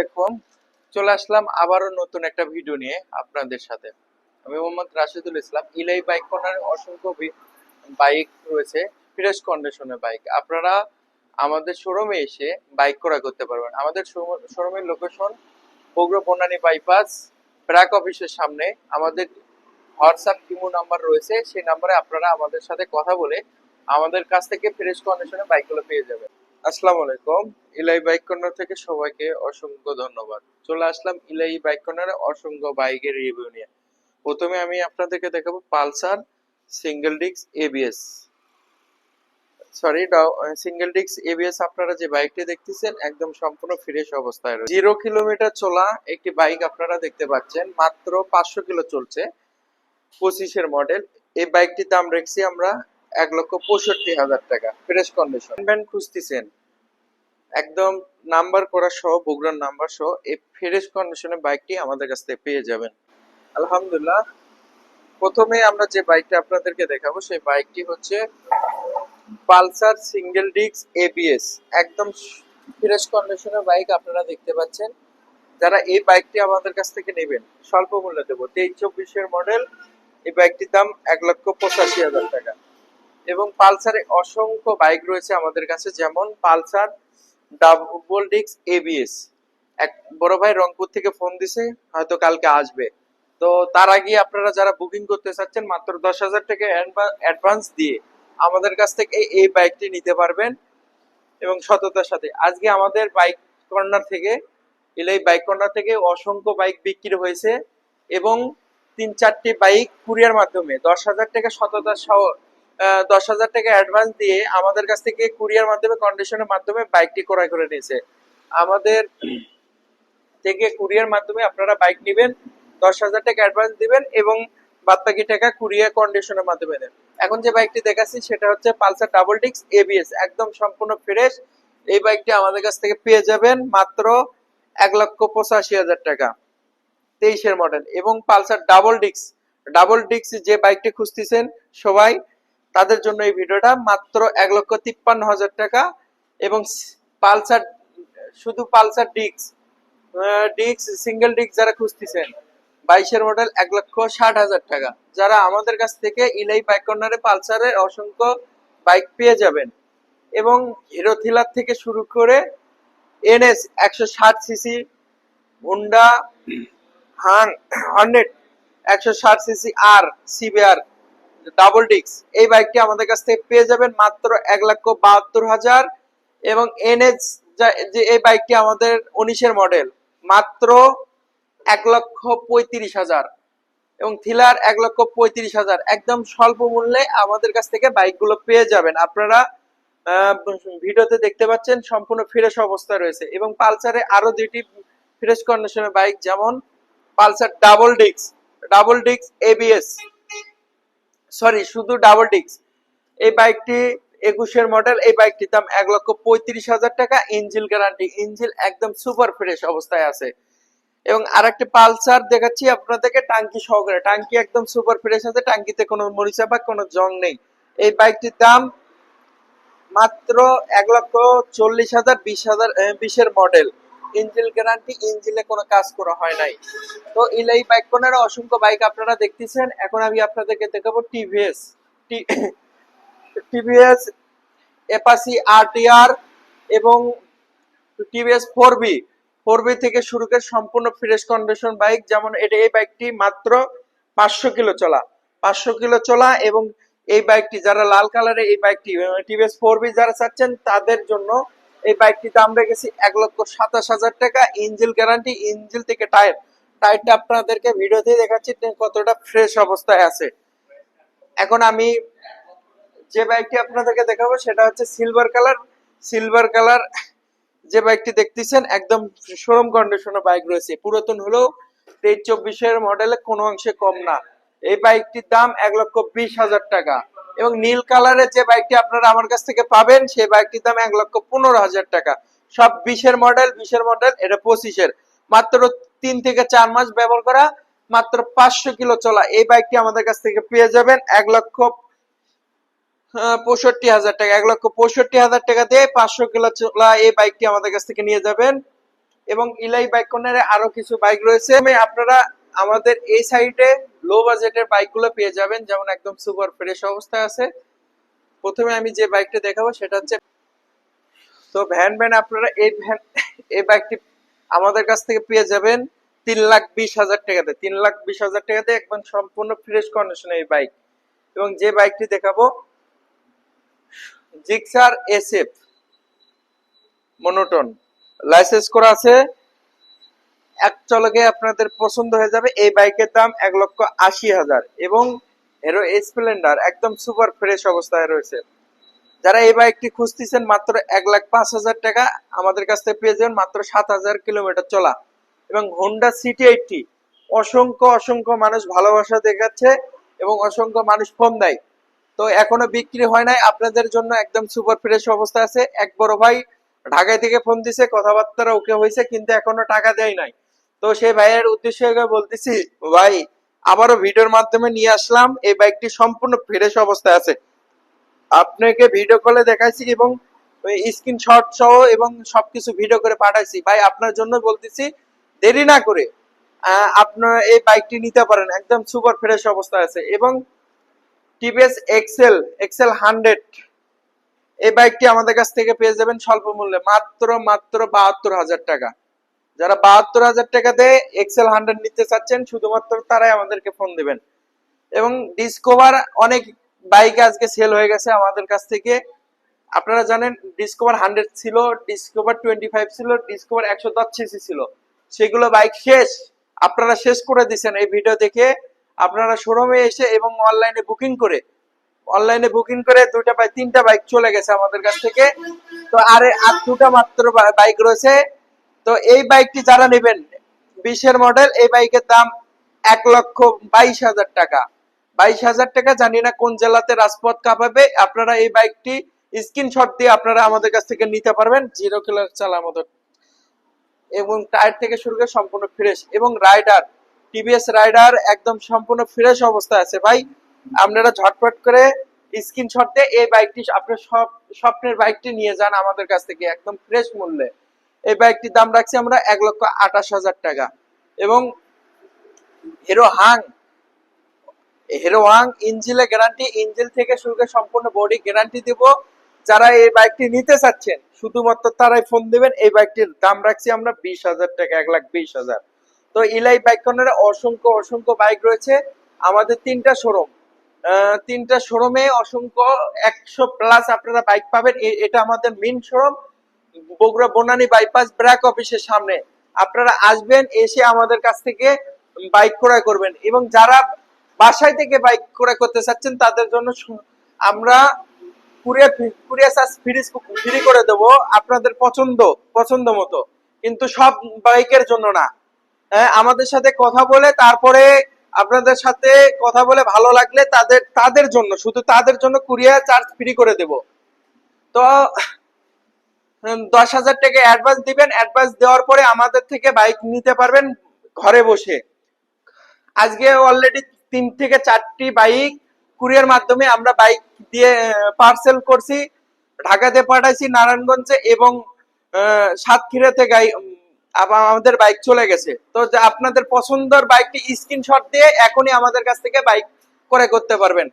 আলাইকুম। চলে আসলাম আবারও নতুন একটা ভিডিও নিয়ে আপনাদের সাথে। আমি মোহাম্মদ রাশিদুল ইসলাম ইলাই বাইক কর্নারে অসংখ্য বাইক রয়েছে ফ্রেশ কন্ডিশনের বাইক আপনারা আমাদের শোরুমে এসে বাইক ক্রয় করতে পারবেন। আমাদের শোরুমের লোকেশন বগুড়া বাইপাস ব্র্যাক অফিসের সামনে। আমাদের হোয়াটসঅ্যাপ কিমো নাম্বার রয়েছে, সেই নাম্বারে আপনারা আমাদের সাথে কথা বলে আমাদের কাছ থেকে ফ্রেশ কন্ডিশনে বাইকগুলো পেয়ে যাবেন। আসসালামু আলাইকুম। ইলাই বাইক কর্নার থেকে সবাইকে অসংখ্য ধন্যবাদ। চলে আসলাম ইলাই বাইক কর্নারে অসংখ্য বাইকের রিভিউ নিয়ে। প্রথমে আমি আপনাদেরকে দেখাবো Pulsar single disc ABS sorry single disc ABS আপনারা যে বাইকটি দেখতেছেন, একদম সম্পূর্ণ ফ্রেশ অবস্থায় রয়েছে। জিরো কিলোমিটার চলা একটি বাইক আপনারা দেখতে পাচ্ছেন, মাত্র পাঁচশো কিলো চলছে। পঁচিশের মডেল এই বাইকটির দাম রেখেছি আমরা এক লক্ষ পঁয়ষট্টি হাজার টাকা। ফ্রেশ কন্ডিশন ব্যান্ড খুঁজতেছেন। একদম নাম্বার করা সহ, বগুড়ার নাম্বার সহ, এই ফ্রেশ কন্ডিশনে বাইকটি আমাদের কাছ থেকে পেয়ে যাবেন। আলহামদুলিল্লাহ, প্রথমে আমরা যে বাইকটা আপনাদেরকে দেখাবো, সেই বাইকটি হচ্ছে পালসার সিঙ্গেল ডিস্ক এবিএস একদম ফ্রেশ কন্ডিশনের বাইক আপনারা দেখতে পাচ্ছেন। যারা এই বাইকটি আমাদের কাছ থেকে নেবেন, স্বল্প মূল্যে দেবো। তেইশ চব্বিশের মডেল এই বাইকটির দাম এক লক্ষ পঁচাশি হাজার টাকা। এবং পালসারে অসংখ্য বাইক রয়েছে আমাদের কাছে, যেমন পালসার ডাবল ডিক্স এবিএস এক বড় ভাই রংপুর থেকে ফোন দিছে, হয়তো কালকে আসবে। তো তার আগে আপনারা যারা বুকিং করতে চাচ্ছেন, মাত্র দশ হাজার টাকা অ্যাডভান্স দিয়ে আমাদের কাছ থেকে এই বাইকটি নিতে পারবেন এবং সততার সাথে। আজকে আমাদের বাইক কর্নার থেকে এলাই বাইক কর্নার থেকে অসংখ্য বাইক বিক্রি হয়েছে এবং তিন চারটি বাইক কুরিয়ার মাধ্যমে। দশ হাজার টাকা সততার সহ দশ হাজার টাকা অ্যাডভান্স দিয়ে আমাদের কাছ থেকে কুরিয়ার মাধ্যমে কন্ডিশনের মাধ্যমে বাইকটি ক্রয় করে নিয়েছে। আমাদের থেকে কুরিয়ার মাধ্যমে আপনারা বাইক নেবেন, দশ হাজার টাকা অ্যাডভান্স দিবেন এবং বাদ বাকি টাকা কুরিয়ার কন্ডিশনের মাধ্যমে দেন। এখন যে বাইকটি দেখাচ্ছি, সেটা হচ্ছে পালসার ডাবল ডিক্স এবিএস একদম সম্পূর্ণ ফ্রেশ এই বাইকটি আমাদের কাছ থেকে পেয়ে যাবেন মাত্র এক লক্ষ পঁচাশি হাজার টাকা, তেইশের মডেল এবং পালসার ডাবল ডিক্স ডাবল ডিক্স যে বাইকটি খুঁজতেছেন সবাই তাদের জন্য এই ভিডিওটা মাত্র এক লক্ষ তিপ্পান্ন হাজার টাকা এবং পালসার, শুধু পালসার ডিক্স ডিক্স সিঙ্গেল ডিক্স যারা খুঁজতেছেন, বাইশের মডেল এক লক্ষ ষাট হাজার টাকা। যারা আমাদের কাছ থেকে ইলাই বাইক কর্নারে পালসারের অসংখ্য বাইক পেয়ে যাবেন এবং হিরো থিলার থেকে শুরু করে এনএস একশো ষাট সিসি, হুন্ডা, হান, হান্ড্রেড, একশো ষাট সিসি আর, সিবিআর ডাবল ডিক্স এই বাইকটি আমাদের কাছ থেকে পেয়ে যাবেন মাত্র এক লক্ষ বাহাত্তর হাজার এবং এনএস যে এই বাইকটি আমাদের উনিশের মডেল মাত্র এক লক্ষ পঁয়ত্রিশ হাজার এবং থিলার এক লক্ষ পঁয়ত্রিশ হাজার। একদম স্বল্প মূল্যে আমাদের কাছ থেকে বাইকগুলো পেয়ে যাবেন। আপনারা ভিডিওতে দেখতে পাচ্ছেন সম্পূর্ণ ফ্রেশ অবস্থায় রয়েছে এবং পালসারে আরও দুইটি ফ্রেশ কন্ডিশনের বাইক যেমন পালসার ডাবল ডিক্স ডাবল ডিক্স এবিএস সরি, শুধু ডাবল ডিক্স এই বাইকটি একুশের মডেল এই বাইকটির দাম এক লক্ষ পঁয়ত্রিশ হাজার টাকা। ইঞ্জিল গ্যারান্টি ইঞ্জিল একদম সুপার ফ্রেশ অবস্থায় আছে। এবং আর একটি পালসার দেখাচ্ছি আপনাদেরকে, টাঙ্কি সহকারে। টাঙ্কি একদম সুপার ফ্রেশ আছে, টাঙ্কিতে কোনো মরিচা বা কোনো জং নেই। এই বাইকটির দাম মাত্র এক লক্ষ চল্লিশ হাজার, বিশ হাজার বিশের মডেল ইঞ্জিল গ্যারান্টি ইঞ্জিলে কোনো কাজ করা হয় নাই। তো ইলাই বাইক কোনার অসংখ্য বাইক আপনারা দেখতেছেন। এখন আমি আপনাদেরকে দেখাবো টিভিএস টিভিএস এপাসি আরটিআর এবং TVS four V four V থেকে শুরু করে সম্পূর্ণ ফ্রেশ কন্ডিশন বাইক যেমন এটা, এই বাইকটি মাত্র পাঁচশো কিলো চলা। পাঁচশো কিলো চলা এবং এই বাইকটি যারা লাল কালারের এই বাইকটি টিভিএস ফোর বি যারা চাচ্ছেন, তাদের জন্য এই বাইকটি দাম রেখেছি এক লক্ষ সাতাশ হাজার টাকা ইঞ্জিল গ্যারান্টি, ইঞ্জিল থেকে টায়ার। টায়ারটা আপনাদেরকে ভিডিওতে দেখাচ্ছি কতটা ফ্রেশ অবস্থায় আছে। এখন আমি যে বাইকটি আপনাদেরকে দেখাবো, সেটা হচ্ছে সিলভার কালার সিলভার কালার যে বাইকটি দেখতেছেন, একদম শোরুম কন্ডিশনের বাইক রয়েছে। পুরাতন হলেও তেইশ চব্বিশের মডেলে কোনো অংশে কম না। এই বাইকটির দাম এক লক্ষ বিশ হাজার টাকা। এবং নীল কালারের যে বাইকটি আপনারা আমার কাছ থেকে পাবেন, সেই বাইকটির দাম এক লক্ষ পনেরো হাজার টাকা। সব বিশের মডেল বিশের মডেল, এটা পঁচিশের। মাত্র তিন থেকে চার মাস ব্যবহার করা, মাত্র পাঁচশো কিলো চলা এই বাইকটি আমাদের কাছ থেকে পেয়ে যাবেন এক লক্ষ পঁয়ষট্টি হাজার টাকা, এক লক্ষ পঁয়ষট্টি হাজার টাকা দিয়ে পাঁচশো কিলো চলা এই বাইকটি আমাদের কাছ থেকে নিয়ে যাবেন। এবং ইলাই বাইক কর্নারে আরও কিছু বাইক রয়েছে। আপনারা আমাদের এই সাইডে লো বাজেটের বাইকগুলো পেয়ে যাবেন, যেমন একদম সুপার ফ্রেশ অবস্থায় আছে। প্রথমে আমি যে বাইকটা দেখাবো, সেটা হচ্ছে তো ভ্যান ভ্যান আপনারা এই ভ্যান এই বাইকটি আমাদের কাছ থেকে পেয়ে যাবেন তিন লাখ বিশ হাজার টাকাতে। তিন লাখ বিশ হাজার টাকাতে একদম সম্পূর্ণ ফ্রেশ কন্ডিশনে এই বাইক এবং যে বাইকটি দেখাবো জিক্সার এসএফ মনোটন লাইসেন্স করা আছে এক চলকে আপনাদের পছন্দ হয়ে যাবে। এই বাইকের দাম এক লক্ষ আশি হাজার। এবং হিরো স্প্লেন্ডার একদম সুপার ফ্রেশ অবস্থায় রয়েছে। যারা এই বাইকটি খুঁজতেছেন মাত্র এক লাখ পাঁচ হাজার টাকা, আমাদের কাছ থেকে পেয়ে যাবেন মাত্র সাত হাজার কিলোমিটার চলা। এবং হোন্ডা সিটি এইটটি অসংখ্য অসংখ্য মানুষ ভালোবাসা দেখাচ্ছে এবং অসংখ্য মানুষ ফোন দেয়। তো এখনও বিক্রি হয় নাই, আপনাদের জন্য একদম সুপার ফ্রেশ অবস্থা আছে। এক বড় ভাই ঢাকায় থেকে ফোন দিছে কথাবার্তা ওকে হয়েছে, কিন্তু এখনও টাকা দেয় নাই। তো সেই ভাইয়ের উদ্দেশ্যে বলতেছি, ভাই, আবারও ভিডিওর মাধ্যমে নিয়ে আসলাম, এই বাইকটি সম্পূর্ণ ফ্রেশ অবস্থায় আছে। আপনাকে ভিডিও কলে দেখাইছি এবং স্ক্রিনশট সহ এবং সবকিছু ভিডিও করে পাঠাইছি। ভাই, আপনার জন্য বলতেছি, দেরি না করে আপনার এই বাইকটি নিতে পারেন, একদম সুপার ফ্রেশ অবস্থায় আছে এবং টিভিএস এক্সেল এক্সেল হান্ড্রেড এই বাইকটি আমাদের কাছ থেকে পেয়ে যাবেন স্বল্প মূল্যে, মাত্র মাত্র বাহাত্তর হাজার টাকা। যারা বাহাত্তর হাজার টাকাতে এক্সেল হান্ড্রেড নিতে চাচ্ছেন, শুধুমাত্র তারাই আমাদেরকে ফোন দিবেন। এবং ডিসকভার অনেক বাইক আজকে সেল হয়ে গেছে আমাদের কাছ থেকে। আপনারা জানেন ডিসকভার হান্ড্রেড ছিল ডিসকভার টোয়েন্টি ফাইভ ছিল ডিসকভার একশো দশ সিসি ছিল। সেগুলো বাইক শেষ। আপনারা শেষ করে দিচ্ছেন এই ভিডিও দেখে। আপনারা শোরুমে এসে এবং অনলাইনে বুকিং করে অনলাইনে বুকিং করে দুটা বাইক তিনটা বাইক চলে গেছে আমাদের কাছ থেকে। তো আরে আর দুটা মাত্র বাইক রয়েছে। তো এই বাইকটি যারা নেবেন, বিশের মডেল এই বাইকের দাম এক লক্ষ বাইশ হাজার টাকা। বাইশ হাজার টাকা, জানি না কোন জেলাতে রাজপথ কাঁপাবে আপনারা এই বাইকটি স্ক্রিনশট দিয়ে আপনারা আমাদের কাছ থেকে নিতে পারবেন জিরো কিলো চালার মতো এবং টায়ার থেকে শুরু করে সম্পূর্ণ ফ্রেশ এবং রাইডার টিভিএস রাইডার একদম সম্পূর্ণ ফ্রেশ অবস্থায় আছে ভাই। আপনারা ঝটপট করে স্ক্রিনশট দিয়ে এই বাইকটি আপনার সব, স্বপ্নের বাইকটি নিয়ে যান আমাদের কাছ থেকে, একদম ফ্রেশ মূল্যে। এই বাইকটির দাম রাখছি আমরা এক লক্ষ আঠাশ হাজার টাকা। এবং hero Hang hero Hang ইঞ্জিলে guarantee ইঞ্জিল থেকে শুরু করে সম্পূর্ণ বডি গ্যারান্টি দিব। যারা এই বাইকটি নিতে চাচ্ছেন, শুধুমাত্র তারাই ফোন দিবেন, এই বাইকটির দাম রাখছি আমরা বিশ হাজার টাকা, এক লাখ বিশ হাজার। তো ইলাই বাইক কর্নারে অসংখ্য অসংখ্য বাইক রয়েছে। আমাদের তিনটা শোরুম তিনটা শোরুমে অসংখ্য একশো প্লাস আপনারা বাইক পাবেন। এটা আমাদের main showroom Bogura Banani bypass BRAC অফিসের সামনে। আপনারা আসবেন এসে আমাদের কাছ থেকে বাইক ক্রয় করবেন এবং যারা বাসায় থেকে বাইক ক্রয় করতে চাচ্ছেন তাদের জন্য আমরা ফ্রি করে দেবো আপনাদের পছন্দ পছন্দ মতো। কিন্তু সব বাইকের জন্য না। হ্যাঁ, আমাদের সাথে কথা বলে তারপরে আপনাদের সাথে কথা বলে ভালো লাগলে তাদের তাদের জন্য শুধু তাদের জন্য কুরিয়ার চার্জ ফ্রি করে দেব। তো দশ হাজার টাকা অ্যাডভান্স দিবেন। অ্যাডভান্স দেওয়ার পরে আমাদের থেকে বাইক নিতে পারবেন ঘরে বসে। আজকে অলরেডি তিন থেকে চারটি বাইক কুরিয়ার মাধ্যমে আমরা বাইক দিয়ে পার্সেল করছি। ঢাকাতে পাঠাইছি, নারায়ণগঞ্জে এবং সাতক্ষীরাতে গাই আমাদের বাইক চলে গেছে। তো আপনাদের পছন্দের বাইকটি স্ক্রিনশট দিয়ে এখনই আমাদের কাছ থেকে বাইক করে করতে পারবেন।